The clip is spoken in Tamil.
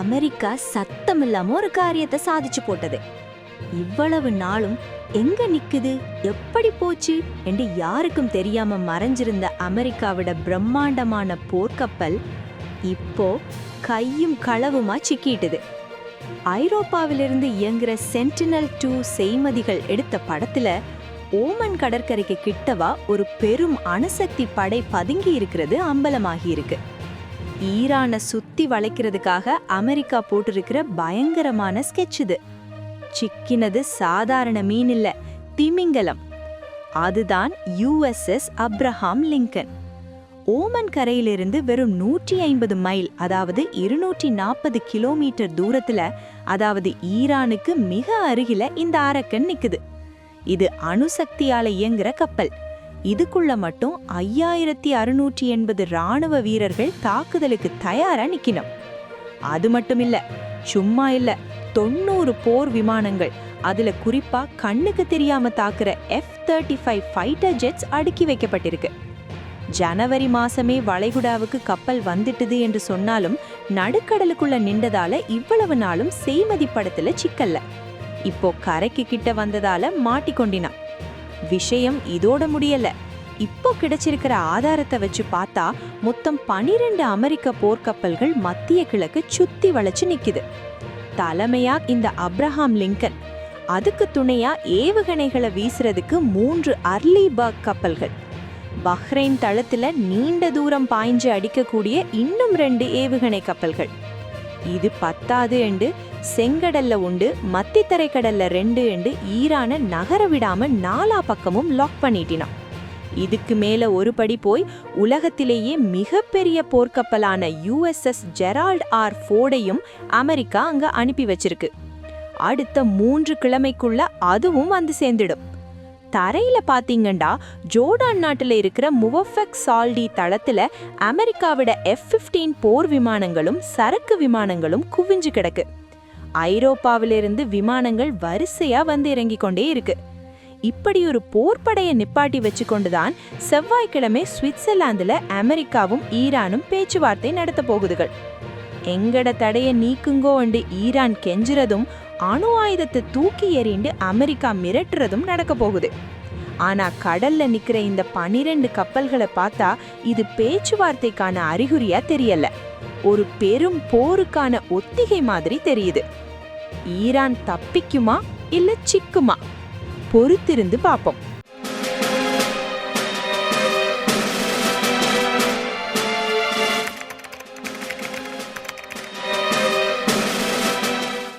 அமெரிக்கா சத்தம் இல்லாம ஒரு காரியத்தை சாதிச்சு போட்டது. இவ்வளவு நாளும் எங்க நிக்குது? எப்படி போச்சு? என்று யாருக்கும் தெரியாம மறைஞ்சிருந்த அமெரிக்காவிட பிரம்மாண்டமான போர்க்கப்பல் இப்போ கையும் களவுமா சிக்கிட்டுது. ஐரோப்பாவிலிருந்து இயங்குற சென்டினல் டூ செய்மதிகள் எடுத்த படத்துல ஓமன் கடற்கரைக்கு கிட்டவா ஒரு பெரும் அணுசக்தி படை பதுங்கி இருக்கிறது அம்பலமாகி இருக்கு. ஈரானை சுத்தி வளைக்கிறதுக்காக அமெரிக்கா போட்டிருக்கிற பயங்கரமான ஸ்கெட்ச் இது. சிக்கினது சாதாரண மீன் இல்ல திமிங்கலம். அதுதான் யுஎஸ்எஸ் அப்ரஹாம் லிங்கன் ஓமன் கரையிலிருந்து வெறும் நூற்றி ஐம்பது மைல் அதாவது இருநூற்றி நாற்பது கிலோமீட்டர் தூரத்துல அதாவது ஈரானுக்கு மிக அருகில இந்த அரக்கன் நிக்குது. இது அணுசக்தியால இயங்குற கப்பல். இதுக்குள்ள மட்டும் ஐயாயிரத்தி அறுநூற்றி எண்பது ராணுவ வீரர்கள் தாக்குதலுக்கு தயாரா நிக்கணும். அது மட்டும் இல்ல சும்மா இல்ல தொண்ணூறு போர் விமானங்கள் அதுல குறிப்பா கண்ணுக்கு தெரியாம தாக்குற F thirty five fighter jets அடுக்கி வைக்கப்பட்டிருக்கு. ஜனவரி மாசமே வளைகுடாவுக்கு கப்பல் வந்துட்டுது என்று சொன்னாலும் நடுக்கடலுக்குள்ள நின்றதால இவ்வளவு நாளும் செய்மதி படத்துல சிக்கல்ல. இப்போ கரைக்கு கிட்ட வந்ததால மாட்டிக்கொண்டினான். விஷயம் இதோட முடியல. இப்போ கிடைச்சிருக்கிற ஆதாரத்தை வச்சு பார்த்தா மொத்தம் பனிரெண்டு அமெரிக்க போர்க்கப்பல்கள் மத்திய கிழக்கு சுத்தி வளைச்சு நிக்குது. தலைமையா இந்த அப்ரஹாம் லிங்கன். அதுக்கு துணையா ஏவுகணைகளை வீசுறதுக்கு மூன்று அர்லி பர்க் கப்பல்கள். பஹ்ரைன் தளத்துல நீண்ட தூரம் பாய்ஞ்சு அடிக்கக்கூடிய இன்னும் ரெண்டு ஏவுகணை கப்பல்கள். இது பத்தாது என்று செங்கடல்ல உண்டு மத்தித்தரை தரைக்கடல்ல ரெண்டு என்று ஈரான நகர விடாம நாலா பக்கமும் லாக் பண்ணிட்டினான். இதுக்கு மேல ஒரு படி போய் உலகத்திலேயே மிகப்பெரிய போர்க்கப்பலான யுஎஸ்எஸ் ஜெரால்ட் ஆர் ஃபோர்டையும் அமெரிக்கா அங்க அனுப்பி வச்சிருக்கு. அடுத்த மூன்று கிழமைக்குள்ள அதுவும் வந்து சேர்ந்துடும். தரையில பார்த்தீங்கன்னா ஜோர்டான் நாட்டில் இருக்கிற முவஃபெக் சால்டி தளத்தில் அமெரிக்காவிட எஃப் 15 போர் விமானங்களும் சரக்கு விமானங்களும் குவிஞ்சு கிடக்கு. ஐரோப்பாவிலிருந்து விமானங்கள் வரிசையா வந்து இறங்கி கொண்டே இருக்கு. இப்படி ஒரு போர்ப்படையை நிப்பாட்டி வச்சுக்கொண்டுதான் செவ்வாய்க்கிழமை சுவிட்சர்லாந்துல அமெரிக்காவும் ஈரானும் பேச்சுவார்த்தை நடத்த போகுதுகள். எங்கட தடைய நீக்குங்கோ என்று ஈரான் கெஞ்சுறதும் அணு ஆயுதத்தை தூக்கி எறிண்டு அமெரிக்கா மிரட்டுறதும் நடக்க போகுது. ஆனா கடல்ல நிக்கிற இந்த பனிரெண்டு கப்பல்களை பார்த்தா இது பேச்சுவார்த்தைக்கான அறிகுறியா தெரியல. ஒரு பெரும் போருக்கான ஒத்திகை மாதிரி தெரியுது. ஈரான் தப்பிக்குமா இல்ல சிக்குமா? பொறுத்திருந்து பார்ப்போம்